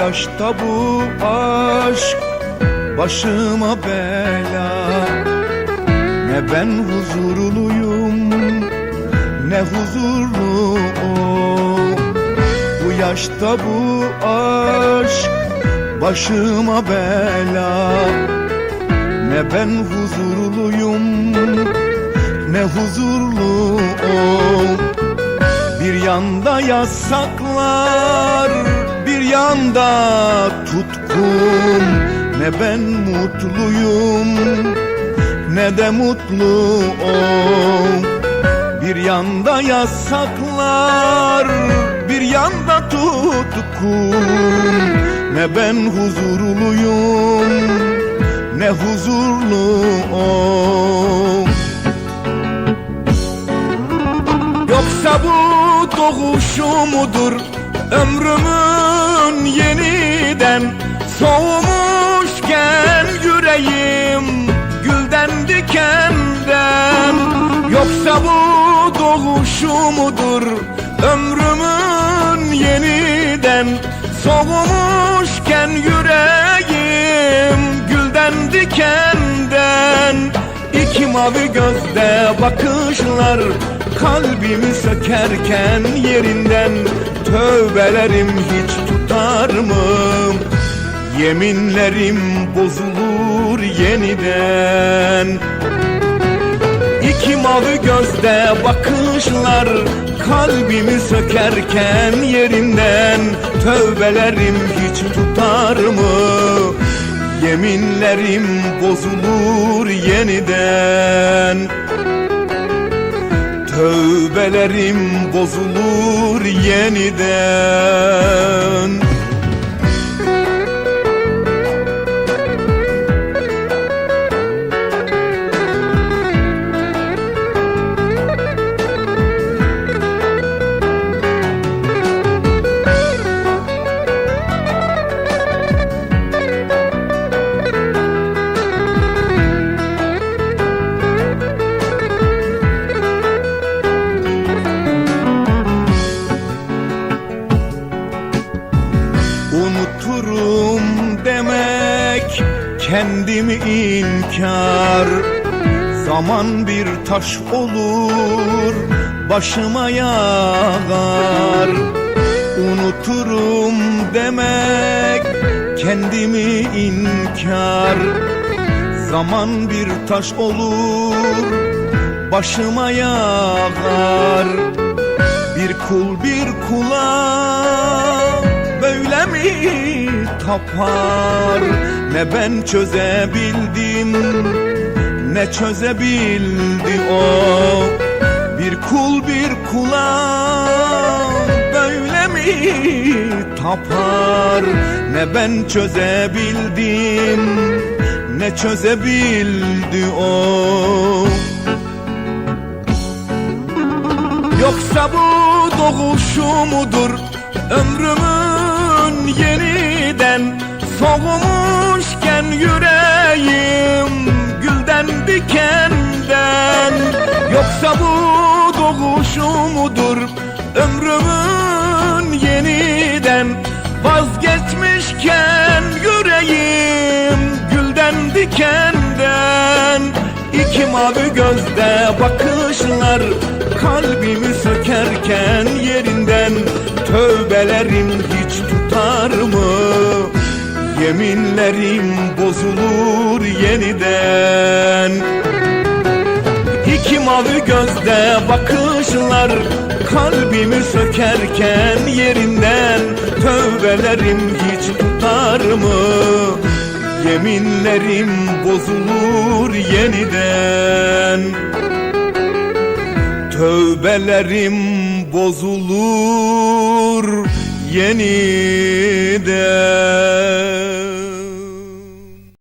yaşta bu aşk başıma bela. Ne ben huzurluyum ne huzurlu o Bu yaşta bu aşk başıma bela. Ne ben huzurluyum ne huzurlu o Bir yanda yasaklar yanda tutkun Ne ben mutluyum ne de mutlu o Bir yanda yasaklar bir yanda tutkun Ne ben huzurluyum ne huzurlu o Yoksa bu doğuşumudur Ömrümün yeniden Soğumuşken yüreğim Gülden dikenden. Yoksa bu doğuşumudur Ömrümün yeniden? Soğumuşken yüreğim Gülden dikenden. İki mavi gözde bakışlar Kalbimi sökerken yerinden Tövbelerim hiç tutar mı? Yeminlerim bozulur yeniden İki mavi gözde bakışlar Kalbimi sökerken yerinden Tövbelerim hiç tutar mı? Yeminlerim bozulur yeniden Tövbelerim bozulur yeniden Unuturum demek kendimi inkar. Zaman bir taş olur başıma yağar. Unuturum demek kendimi inkar. Zaman bir taş olur başıma yağar. Bir kul bir kula böyle mi tapar. Ne ben çözebildim ne çözebildi o. Bir kul bir kula böyle mi tapar? Ne ben çözebildim ne çözebildi o. Yoksa bu doğuşumudur Ömrümün yeniden Soğumuşken yüreğim Gülden dikenden. Yoksa bu doğuşumudur Ömrümün yeniden Vazgeçmişken yüreğim Gülden dikenden. İki mavi gözde bakışlar Kalbimi sökerken Yeminlerim bozulur yeniden. İki mavi gözde bakışlar Kalbimi sökerken yerinden Tövbelerim hiç tutar mı? Yeminlerim bozulur yeniden. Tövbelerim bozulur yeniden